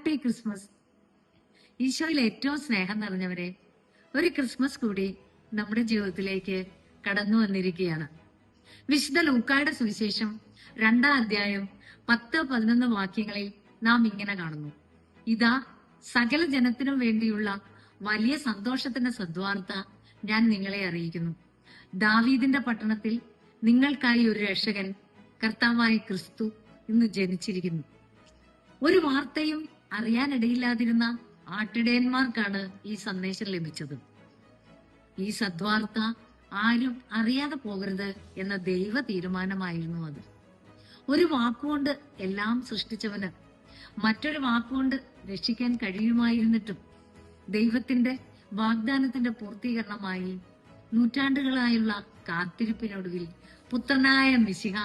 Happy Christmas. ഈശോയിൽ ഏറ്റവും സ്നേഹം നിറഞ്ഞവരെ ഒരു ക്രിസ്മസ് കൂടി നമ്മുടെ ജീവിതത്തിലേക്ക് കടന്നു വന്നിരിക്കുകയാണ്. വിശുദ്ധ ലൂക്കായുടെ സുവിശേഷം രണ്ടാം അധ്യായം പത്ത് പതിനൊന്ന് വാക്യങ്ങളിൽ നാം ഇങ്ങനെ കാണുന്നു. ഇതാ സകല ജനത്തിനും വേണ്ടിയുള്ള വലിയ സന്തോഷത്തിന്റെ സദ്വാർത്ത ഞാൻ നിങ്ങളെ അറിയിക്കുന്നു. ദാവീദിന്റെ പട്ടണത്തിൽ നിങ്ങൾക്കായി ഒരു രക്ഷകൻ കർത്താവായ ക്രിസ്തു ഇന്ന് ജനിച്ചിരിക്കുന്നു. ഒരു വാർത്തയും അറിയാനിടയില്ലാതിരുന്ന ആട്ടിടയന്മാർക്കാണ് ഈ സന്ദേശം ലഭിച്ചത്. ഈ സദ്വാർത്ത ആരും അറിയാതെ പോകരുത് എന്ന ദൈവ തീരുമാനമായിരുന്നു അത്. ഒരു വാക്കുകൊണ്ട് എല്ലാം സൃഷ്ടിച്ചവന് മറ്റൊരു വാക്കുകൊണ്ട് രക്ഷിക്കാൻ കഴിയുമായിരുന്നിട്ടും ദൈവത്തിന്റെ വാഗ്ദാനത്തിന്റെ പൂർത്തീകരണമായി നൂറ്റാണ്ടുകളായുള്ള കാത്തിരിപ്പിനൊടുവിൽ പുത്രനായ മിശിഹ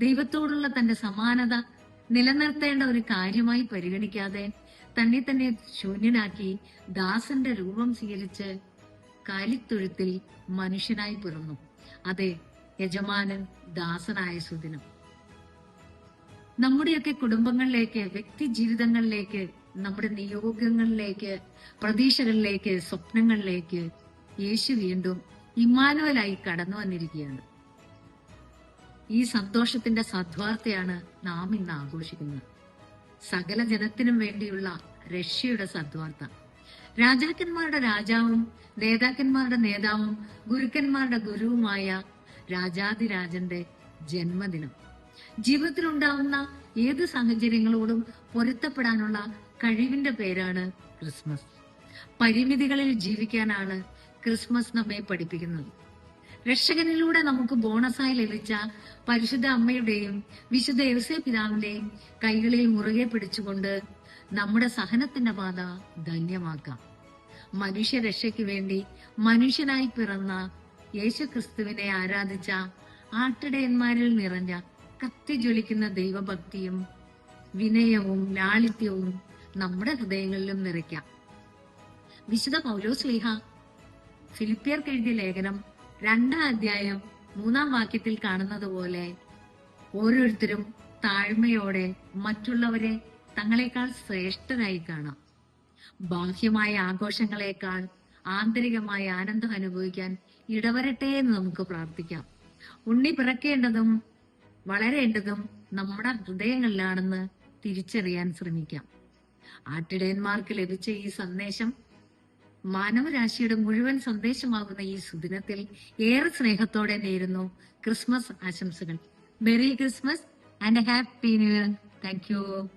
ദൈവത്തോടുള്ള തന്റെ സമാനത നിലനിർത്തേണ്ട ഒരു കാര്യമായി പരിഗണിക്കാതെ തന്നെ തന്നെ ശൂന്യനാക്കി ദാസന്റെ രൂപം സ്വീകരിച്ച് കാലിത്തൊഴുത്തിൽ മനുഷ്യനായി പിറന്നു. അതെ യജമാനൻ ദാസനായ സുദിനം. നമ്മുടെയൊക്കെ കുടുംബങ്ങളിലേക്ക് വ്യക്തി ജീവിതങ്ങളിലേക്ക് നമ്മുടെ നിയോഗങ്ങളിലേക്ക് പ്രതീക്ഷകളിലേക്ക് സ്വപ്നങ്ങളിലേക്ക് യേശു വീണ്ടും ഇമ്മാനുവലായി കടന്നു വന്നിരിക്കുകയാണ്. ഈ സന്തോഷത്തിന്റെ സദ്വാർത്തയാണ് നാം ഇന്ന് ആഘോഷിക്കുന്നത്. സകല ജനത്തിനും വേണ്ടിയുള്ള രക്ഷയുടെ സദ്വാർത്ത. രാജാക്കന്മാരുടെ രാജാവും നേതാക്കന്മാരുടെ നേതാവും ഗുരുക്കന്മാരുടെ ഗുരുവുമായ രാജാതിരാജന്റെ ജന്മദിനം. ജീവിതത്തിലുണ്ടാവുന്ന ഏത് സാഹചര്യങ്ങളോടും പൊരുത്തപ്പെടാനുള്ള കഴിവിന്റെ പേരാണ് ക്രിസ്മസ്. പരിമിതികളിൽ ജീവിക്കാനാണ് ക്രിസ്മസ് നമ്മെ പഠിപ്പിക്കുന്നത്. രക്ഷകനിലൂടെ നമുക്ക് ബോണസായി ലഭിച്ച പരിശുദ്ധ അമ്മയുടെയും വിശുദ്ധ യവസേ പിതാവിന്റെയും കൈകളിൽ മുറുകെ പിടിച്ചുകൊണ്ട് നമ്മുടെ സഹനത്തിന്റെ പാത ധന്യമാക്കാം. മനുഷ്യരക്ഷയ്ക്ക് വേണ്ടി മനുഷ്യനായി പിറന്ന യേശുക്രിസ്തുവിനെ ആരാധിച്ച ആട്ടിടയന്മാരിൽ നിറഞ്ഞ കത്തിജ്വലിക്കുന്ന ദൈവഭക്തിയും വിനയവും ലാളിത്യവും നമ്മുടെ ഹൃദയങ്ങളിലും നിറയ്ക്കാം. വിശുദ്ധ പൗലോസ് ലീഹ ഫിലിപ്പിയർക്ക് എഴുതിയ ലേഖനം രണ്ടാം അധ്യായം മൂന്നാം വാക്യത്തിൽ കാണുന്നത് പോലെ ഓരോരുത്തരും താഴ്മയോടെ മറ്റുള്ളവരെ തങ്ങളെക്കാൾ ശ്രേഷ്ഠരായി കാണാം. ബാഹ്യമായ ആഘോഷങ്ങളെക്കാൾ ആന്തരികമായ ആനന്ദം അനുഭവിക്കാൻ ഇടവരട്ടെ എന്ന് നമുക്ക് പ്രാർത്ഥിക്കാം. ഉണ്ണി പിറക്കേണ്ടതും വളരേണ്ടതും നമ്മുടെ ഹൃദയങ്ങളിലാണെന്ന് തിരിച്ചറിയാൻ ശ്രമിക്കാം. ആട്ടിടയന്മാർക്ക് ലഭിച്ച ഈ സന്ദേശം മാനവരാശിയുടെ മുഴുവൻ സന്ദേശമാകുന്ന ഈ സുദിനത്തിൽ ഏറെ സ്നേഹത്തോടെ നേരുന്നു ക്രിസ്മസ് ആശംസകൾ. Merry Christmas and happy new year. Thank you.